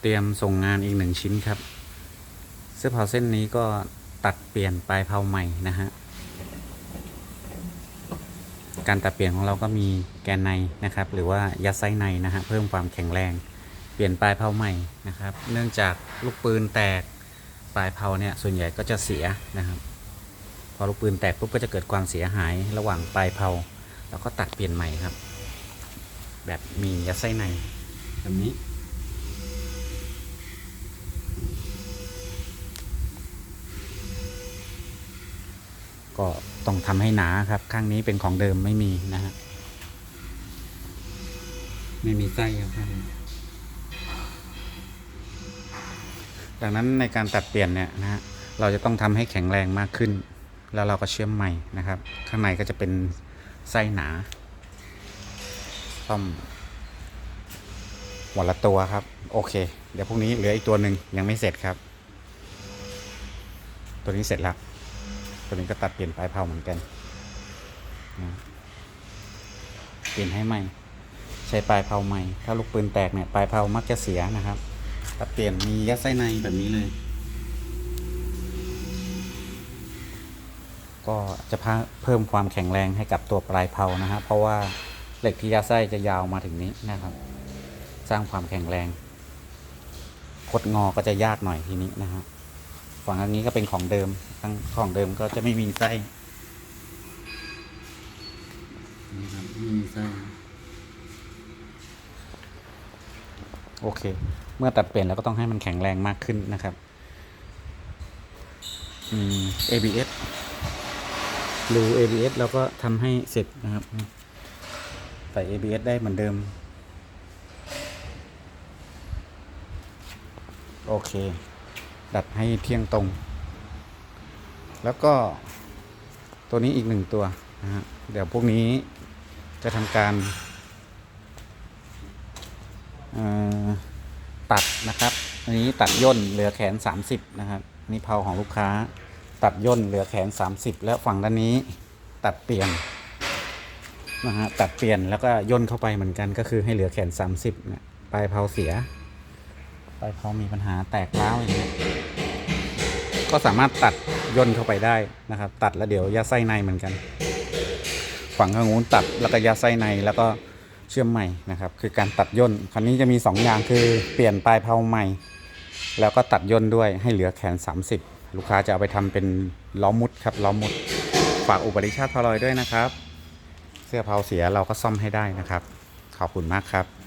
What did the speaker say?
เตรียมส่งงานอีกหนึ่งชิ้นครับ เสื้อเผาเส้นนี้ก็ตัดเปลี่ยนปลายเผาใหม่นะฮะ การตัดเปลี่ยนของเราก็มีแกนในนะครับ หรือว่ายัดไส้ในนะฮะเพิ่มความแข็งแรง เปลี่ยนปลายเผาใหม่นะครับ เนื่องจากลูกปืนแตกปลายเผาเนี่ยส่วนใหญ่ก็จะเสียนะครับ พอลูกปืนแตกปุ๊บก็จะเกิดความเสียหายระหว่างปลายเผาแล้วก็ตัดเปลี่ยนใหม่ครับ แบบมียัดไส้ในแบบนี้ ก็ต้องทำให้หนาครับ ข้างนี้เป็นของเดิมไม่มีนะฮะไม่มีไส้ครับดังนั้นในการตัดเปลี่ยนเนี่ยนะฮะเราจะต้องทำให้แข็งแรงมากขึ้น แล้วเราก็เชื่อมใหม่นะครับ ข้างในก็จะเป็นไส้หนาซ่อมวันละตัวครับ โอเค เดี๋ยวพรุ่งนี้เหลืออีกตัวหนึ่งยังไม่เสร็จครับ ตัวนี้เสร็จแล้ว ตัวนี้ก็ตัดเปลี่ยนปลายเผาเหมือนกันนะเปลี่ยนให้ใหม่ ใช้ปลายเผาใหม่ ถ้าลูกปืนแตกเนี่ยปลายเผามักจะเสียนะครับ ตัดเปลี่ยนมียัดไส้ในแบบนี้เลย ก็จะพาเพิ่มความแข็งแรงให้กับตัวปลายเผานะฮะเพราะว่าเหล็กที่ยัดไส้จะยาวมาถึงนี้นะครับ สร้างความแข็งแรงคดงอก็จะยากหน่อยทีนี้นะฮะ ฝั่งอันนี้ก็เป็นของเดิมทั้งของเดิมก็จะไม่มีไส้นี่ครับไม่มีไส้โอเค เมื่อตัดเปลี่ยนแล้วก็ต้องให้มันแข็งแรงมากขึ้นนะครับอืม ABS รู ABS เราก็ทำให้เสร็จนะครับ ใส่ ABS ได้เหมือนเดิม โอเค ดัดให้เที่ยงตรง แล้วก็ตัวนี้อีกหนึ่งตัวนะฮะเดี๋ยวพวกนี้จะทำการตัดนะครับอันนี้ตัดย่นเหลือแขน 30 นะครับนนี่เผาของลูกค้า ตัดย่นเหลือแขน 30 แล้วฝั่งด้านนี้ตัดเปลี่ยนนะฮะตัดเปลี่ยนแล้วก็ย่นเข้าไปเหมือนกันก็คือให้เหลือแขน 30เนี่ยปลายเผาเสีย ปลายเผามีปัญหาแตกร้าวอย่างเงี้ยก็สามารถตัดย่นเข้าไปได้นะครับ ตัดแล้วเดี๋ยวยัดไส้ในเหมือนกันฝั่งข้างนู้นตัดแล้วก็ยัดไส้ในแล้วก็เชื่อมใหม่นะครับ คือการตัดย่นคันนี้จะมี 2 อย่างคือเปลี่ยนปลายเผาใหม่ แล้วก็ตัดย่นด้วยให้เหลือแขน 30 ลูกค้าจะเอาไปทำเป็นล้อมุดครับล้อมุดฝากอุปริชาติพลอยด้วยนะครับ เสื้อเผาเสียเราก็ซ่อมให้ได้นะครับ ขอบคุณมากครับ